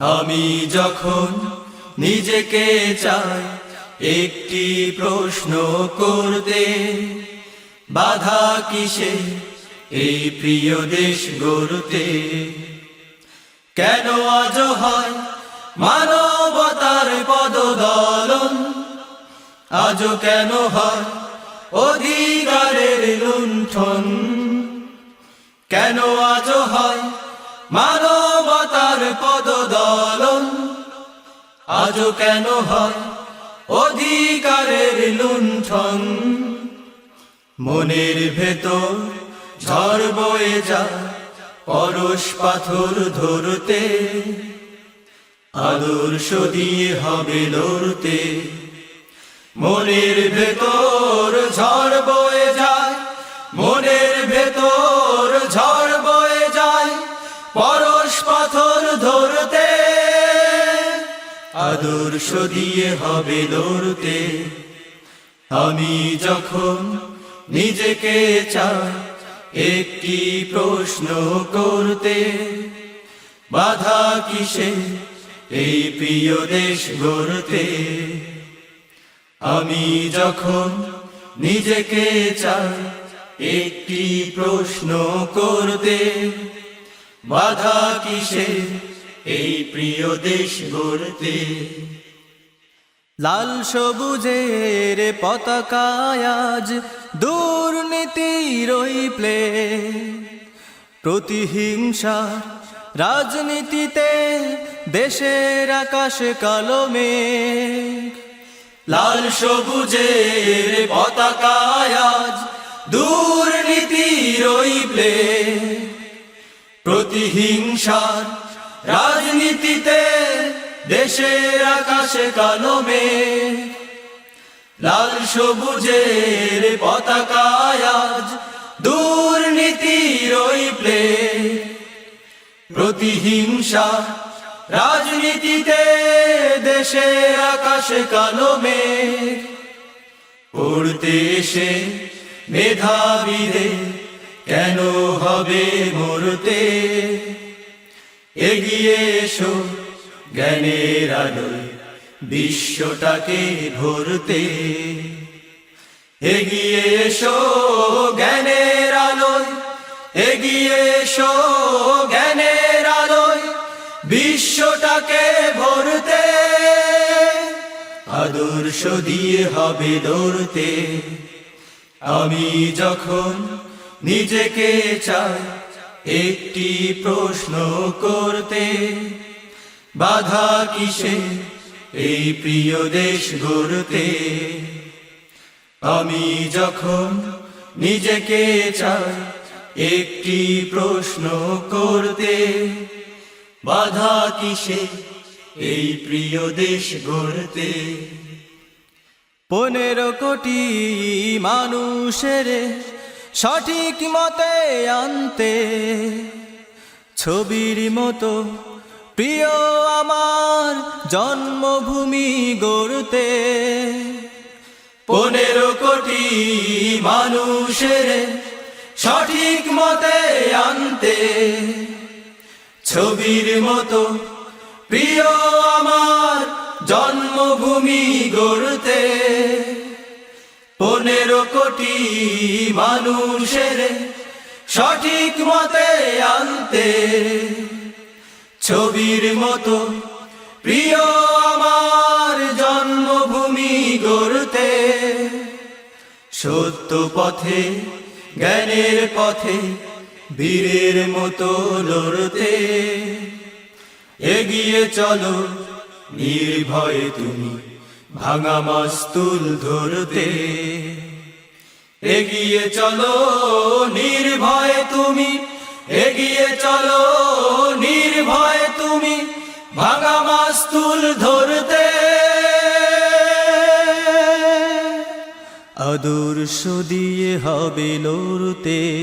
আমি যখন নিজেকে চাই, একটি প্রশ্ন করতে, বাধা কিসে এই প্রিয় দেশ গড়তে? কেন আজ হয় মানবতার পদদলন? আজও কেন হয় অধিকারের লুণ্ঠন? কেন আজ হয় মানবতার পদদলন। আজও কেন হয় অধিকারের লুণ্ঠন? মনের ভেতর ঝড় বয়ে যায় পরশ পাথর ধরতে। আদর্শ দিয়ে হবে লড়তে। মনের ভেতর ঝড় বয়ে আদর্শ দিয়ে হবে লড়তে আমি যখন নিজেকে চাই, একটি প্রশ্ন করতে। বাধা কিসে এই প্রিয় দেশ গড়তে? আমি যখন নিজেকে চাই, একটি প্রশ্ন করতে। বাধা কিসে এই প্রিয় দেশ গড়তে। লাল সবুজের পতাকায় আজ দুর্নীতির প্রতিহিংসা রাজনীতিতে দেশের আকাশ কালমে লাল সবুজের পতাকায় দুর্নীতির ওই প্লে। প্রতিহিংসার রাজনীতিতে, দেশের আকাশে কালমে লাল সবুজের পতাকায় আজ দুর্নীতির ওই প্লে প্রতিহিংসা রাজনীতিতে, দেশের আকাশে কালমে পড়তে এসে মেধাবীদের কেন হবে মরতে এগিয়ে এসো, জ্ঞানের আলোয় বিশ্বটাকে ভরতে। এগিয়ে এসো, জ্ঞানের আলোয়, এগিয়ে এসো, জ্ঞানের আলোয় বিশ্বটাকে ভরতে। আদর্শ দিয়ে হবে দৌড়তে আমি যখন নিজেকে চাই একটি প্রশ্ন করতে বাধা কিসে? এই প্রিয় দেশ গড়তে আমি যখন নিজেকে চাই, একটি প্রশ্ন করতে বাধা কিসে? এই প্রিয় দেশ গড়তে পনেরো কোটি মানুষের সঠিক মতে আনতে। ছবির মতো প্রিয় আমার জন্মভূমি গড়তে। পনেরো কোটি মানুষের সঠিক মতে আনতে। ছবির মতো প্রিয় আমার জন্মভূমি গড়তে। পনেরো কোটি মানুষের সঠিক মতে আনতে ছবির মতো প্রিয় আমার জন্মভূমি গড়তে সত্য পথে, জ্ঞানের পথে, বীরের মতো লড়তে। এগিয়ে চলো, নির্ভয়ে তুমি। ভাঙা মাস্তুল ধরতে। এগিয়ে চলো, নির্ভয়ে তুমি। এগিয়ে চলো, নির্ভয়ে তুমি। ভাঙা মাস্তুল ধরতে। আদর্শ দিয়ে হবে লড়তে